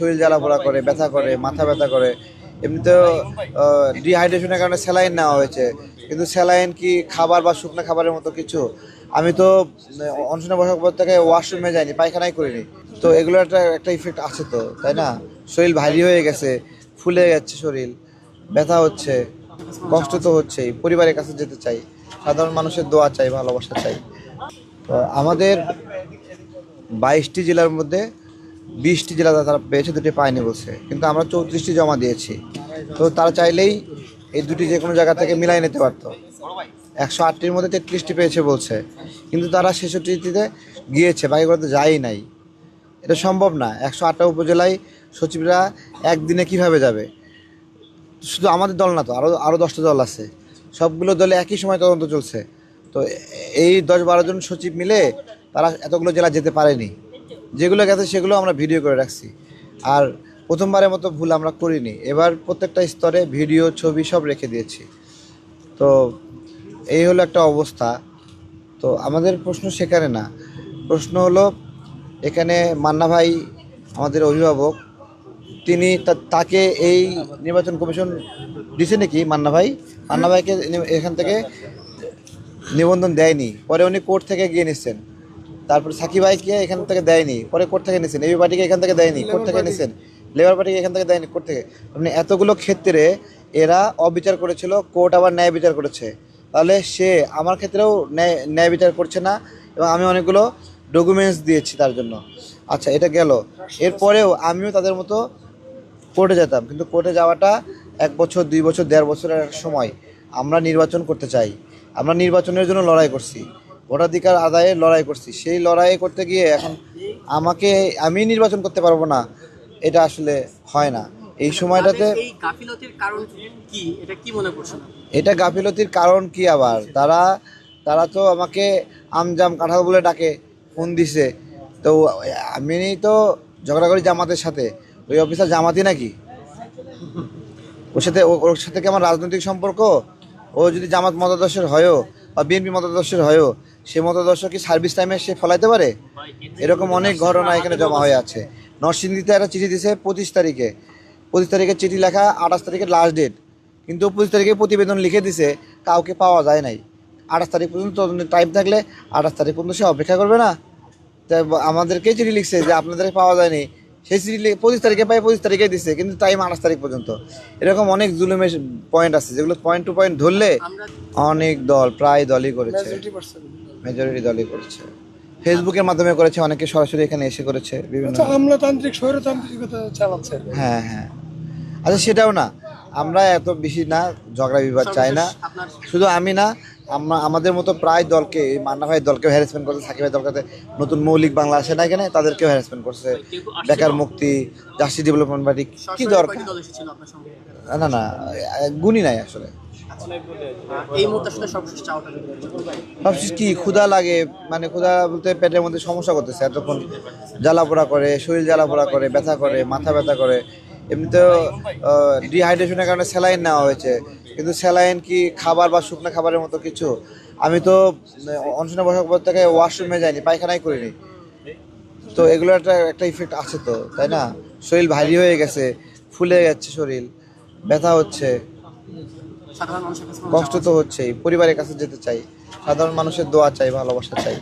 শরীর জ্বালা পোড়া করে, ব্যথা করে, মাথা ব্যথা করে। এমনিতেও ডিহাইড্রেশনের কারণে স্যালাইন নেওয়া হয়েছে। কিন্তু স্যালাইন কি খাবার বা শুকনো খাবারের মতো কিছু? আমি তো অনশনে বসার পর থেকে ওয়াশরুমে যাইনি, পায়খানাই করিনি। তো এগুলো একটা একটা ইফেক্ট আছে তো, তাই না? শরীর ভারী হয়ে গেছে, ফুলে যাচ্ছে শরীর, ব্যথা হচ্ছে, কষ্ট তো হচ্ছেই। পরিবারের কাছে যেতে চাই, সাধারণ মানুষের দোয়া চাই, ভালোবাসা চাই। আমাদের বাইশটি জেলার মধ্যে বিশটি জেলা তারা পেয়েছে, দুটি পায়নি বলছে। কিন্তু আমরা চৌত্রিশটি জমা দিয়েছি। তো তারা চাইলেই এই দুটি যে কোনো জায়গা থেকে মিলাই নিতে পারতো। একশো আটটির মধ্যে তেত্রিশটি পেয়েছে বলছে। কিন্তু তারা ছেষট্টিতে গিয়েছে বাকিগুলোতে যায়ই নাই। এটা সম্ভব না। একশো আটটা উপজেলায় সচিবরা একদিনে কীভাবে যাবে? শুধু আমাদের দল না তো আরও আরও দশটা দল আছে। সবগুলো দলে একই সময় তদন্ত চলছে। তো এই দশ বারো জন সচিব মিলে তারা এতগুলো জেলা যেতে পারেনি। যেগুলো গেছে সেগুলো আমরা ভিডিও করে রাখছি। আর প্রথমবারের মতো ভুল আমরা করিনি। এবার প্রত্যেকটা স্তরে ভিডিও, ছবি সব রেখে দিয়েছি। তো এই হলো একটা অবস্থা। তো আমাদের প্রশ্ন সেখানে না। প্রশ্ন হলো, এখানে মান্না ভাই, আমাদের অভিভাবক, তিনি তাকে এই নির্বাচন কমিশন দিছে নাকি মান্না ভাই? মান্না ভাইকে এখান থেকে নিবন্ধন দেয়নি। পরে উনি কোর্ট থেকে গিয়ে নিচ্ছেন তারপর সাকিব ভাইকে এখান থেকে দেয়নি পরে কোর্ট থেকে নিয়েছেন এবি পার্টিকে এখান থেকে দেয়নি কোর্ট থেকে নিচ্ছেন লেবার পার্টিকে এখান থেকে দেয়নি কোর্ট থেকে। মানে এতগুলো ক্ষেত্রে এরা অবিচার করেছিল কোর্ট আবার ন্যায় বিচার করেছে। তাহলে সে আমার ক্ষেত্রেও ন্যায় ন্যায় বিচার করছে না এবং আমি অনেকগুলো ডকুমেন্টস দিয়েছি তার জন্য। আচ্ছা এটা গেল। এরপরেও আমিও তাদের মতো কোর্টে যেতাম কিন্তু কোর্টে যাওয়াটা এক বছর দুই বছর দেড় বছরের সময়। আমরা নির্বাচন করতে চাই। আমরা নির্বাচনের জন্য লড়াই করছি। ভোটাধিকার আদায়ে লড়াই করছি। সেই লড়াই করতে গিয়ে এখন আমাকে আমি নির্বাচন করতে পারব না এটা আসলে হয় না। এই সময়টাতে গাফিলতির কারণ কি? এটা গাফিলতির কারণ কি আবার? তারা তারা তো আমাকে আমজাম কাঁঠাল বলে ডাকে ফোন দিছে। তো আমি তো ঝগড়া করি জামাতের সাথে। ওই অফিসার জামাতি নাকি? ওর সাথে ওর সাথে কি আমার রাজনৈতিক সম্পর্ক? ও যদি জামাত মতাদর্শের হয়ও বা বিএনপি মতাদর্শের হয়ও সে মতাদর্শ কি সার্ভিস টাইমে সে ফলাইতে পারে? এরকম অনেক ঘটনা এখানে জমা হয়ে আছে। নরসিংদীতে একটা চিঠি দিছে পঁচিশ তারিখে। পঁচিশ তারিখে চিঠি লেখা আঠাশ তারিখে লাস্ট ডেট কিন্তু পঁচিশ তারিখে প্রতিবেদন লিখে দিছে কাউকে পাওয়া যায় নাই। আঠাশ তারিখ পর্যন্ত টাইম থাকলে আঠাশ তারিখ পর্যন্ত সে অপেক্ষা করবে না। তাই আমাদেরকেই চিঠি লিখছে যে আপনাদের পাওয়া যায়নি। সেই চিঠি লিখে পঁচিশ তারিখে পাই পঁচিশ তারিখে দিছে কিন্তু টাইম আঠাশ তারিখ পর্যন্ত। এরকম অনেক জুলুমের পয়েন্ট আছে যেগুলো পয়েন্ট টু পয়েন্ট ধরলে অনেক দল প্রায় দলই করেছে। মেজরিটি দলই করেছে। ফেসবুকের মাধ্যমে করেছে অনেকে সরাসরি এখানে এসে করেছে বিভিন্ন আচ্ছা আমলাতান্ত্রিক স্বৈরতান্ত্রিকতা চালাচ্ছে। হ্যাঁ হ্যাঁ। আচ্ছা সেটাও না। আমরা এত বেশি না ঝগড়া বিবাদ চাই না। শুধু আমি না আমরা আমাদের মতো প্রায় দলকে মান্না ভাই দলকে হ্যারাসমেন্ট করছে সাকিব ভাই দলকে নতুন মৌলিক বাংলা আসে না এখানে তাদেরকেও হ্যারাসমেন্ট করছে। বেকার মুক্তি জাস্টিস ডেভেলপমেন্ট পার্টি কি দরকার? না না গুণই নাই আসলে। এই কি? ক্ষুধা লাগে মানে ক্ষুধা বলতে পেটের মধ্যে সমস্যা করতেছে, এতক্ষণ জ্বালা পোড়া করে, শরীর জ্বালা পোড়া করে, ব্যথা করে, মাথা ব্যথা করে, এমনিতেও ডিহাইড্রেশনের কারণে স্যালাইন নেওয়া হয়েছে, কিন্তু স্যালাইন কি খাবার বা শুকনো খাবারের মতো কিছু? আমি তো অনশনে বসার পর থেকে ওয়াশরুমে যাইনি পায়খানাই করিনি। তো এগুলো একটা একটা ইফেক্ট আছে তো, তাই না? শরীর ভারী হয়ে গেছে, ফুলে যাচ্ছে শরীর, ব্যথা হচ্ছে সাধারণ মানুষের কাছে কোনো কষ্ট তো হচ্ছেই। পরিবারের কাছে যেতে চাই। সাধারণ মানুষের দোয়া চাই ভালোবাসা চাই।